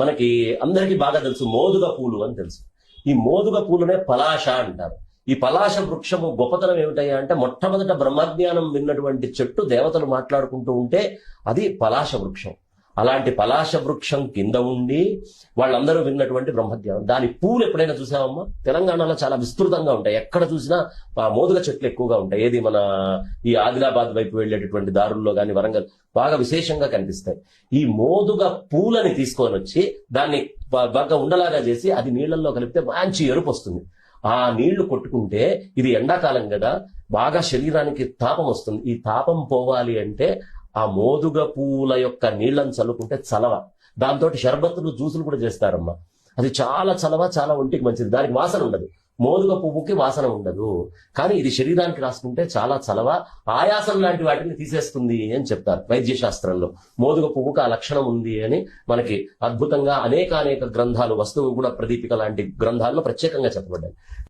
మనకి అందరికీ బాగా తెలుసు మోదుగ పూలు అని తెలుసు. ఈ మోదుగ పూలనే పలాష అంటారు. ఈ పలాష వృక్షము గొప్పతనం ఏమిటయ్యా అంటే మొట్టమొదట బ్రహ్మజ్ఞానం విన్నటువంటి చెట్టు దేవతలు మాట్లాడుకుంటూ ఉంటే అది పలాశ వృక్షం. అలాంటి పలాశ వృక్షం కింద ఉండి వాళ్ళందరూ విన్నటువంటి బ్రహ్మజ్ఞానం దాని పూలు ఎప్పుడైనా చూసావమ్మా? తెలంగాణలో చాలా విస్తృతంగా ఉంటాయి. ఎక్కడ చూసినా మోదుల చెట్లు ఎక్కువగా ఉంటాయి. ఏది మన ఈ ఆదిలాబాద్ వైపు వెళ్ళేటటువంటి దారుల్లో కానీ వరంగల్ బాగా విశేషంగా కనిపిస్తాయి. ఈ మోదుగ పూలని తీసుకొని వచ్చి దాన్ని బాగా ఉండలాగా చేసి అది నీళ్ళలో కలిపితే మంచి ఎరుపు వస్తుంది. ఆ నీళ్ళు కొట్టుకుంటే ఇది ఎండాకాలం కదా బాగా శరీరానికి తాపం వస్తుంది. ఈ తాపం పోవాలి అంటే ఆ మోదుగ పువ్వుల యొక్క నీళ్ళను చల్లుకుంటే చలవ. దాంతో షర్బత్తులు జ్యూసులు కూడా చేస్తారమ్మా. అది చాలా చలవ చాలా ఒంటికి మంచిది. దానికి వాసన ఉండదు. మోదుగ పువ్వుకి వాసన ఉండదు. కానీ ఇది శరీరానికి రాసుకుంటే చాలా చలవ. ఆయాసం లాంటి వాటిని తీసేస్తుంది అని చెప్తారు వైద్య శాస్త్రంలో మోదుగ పువ్వుకి ఆ లక్షణం ఉంది అని మనకి అద్భుతంగా అనేక అనేక గ్రంథాలు వస్తువు గుణ ప్రదీపిక లాంటి గ్రంథాల్లో ప్రత్యేకంగా చెప్పబడ్డాయి.